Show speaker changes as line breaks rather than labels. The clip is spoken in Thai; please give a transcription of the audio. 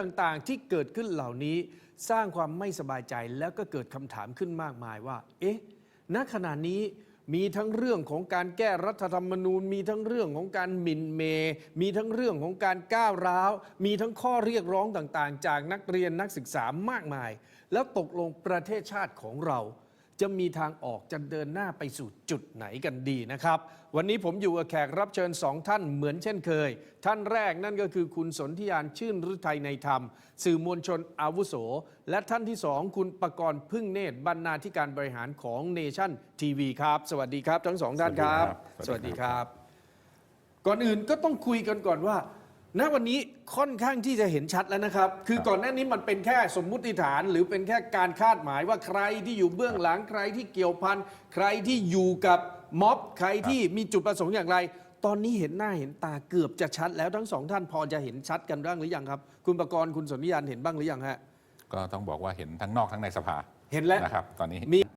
ต่างๆ ที่เกิดขึ้นเหล่านี้สร้างความไม่สบายใจแล้วก็เกิดคำถามขึ้นมากมายว่า เอ๊ะ ณ ขณะนี้มีทั้งเรื่องของการแก้รัฐธรรมนูญ มีทั้งเรื่องของการหมิ่นเม มีทั้งเรื่องของการก้าวร้าว มีทั้งข้อเรียกร้องต่างๆ จากนักเรียนนักศึกษามากมาย แล้วตกลงประเทศชาติของเรา จะมีทางออกจะเดินหน้าไปสู่จุดไหนกันดีนะครับ วันนี้ผมอยู่กับแขกรับเชิญสองท่านเหมือนเช่นเคย ท่านแรกนั่นก็คือคุณสนธิยานชื่นฤทัยในธรรม สื่อมวลชนอาวุโส และท่านที่สองคุณประกรณ์พึ่งเนตรบรรณาธิการบริหารของเนชั่นทีวีครับ สวัสดีครับ ทั้งสองท่านครับ
สวัสดีครับ
ก่อนอื่นก็ต้องคุยกันก่อนว่า ณวันนี้ค่อนข้างที่จะเห็นชัดแล้วนะครับ คือก่อนหน้านี้มันเป็นแค่สมมุติฐาน หรือเป็นแค่การคาดหมายว่าใครที่อยู่เบื้องหลังใครที่เกี่ยวพันใครที่อยู่กับม็อบใครที่มีจุดประสงค์อย่างไร ตอนนี้เห็นหน้าเห็นตาเกือบจะชัด แล้วทั้งสองท่านพอจะเห็นชัดกันบ้างหรือยังครับ คุณประกรณ์คุณสนธิยานเห็นบ้างหรือยังฮะ
ก็ต้องบอกว่าเห็นทั้งนอกทั้งในสภา
เห็นแล้ว
นะครับ ตอนนี้
มี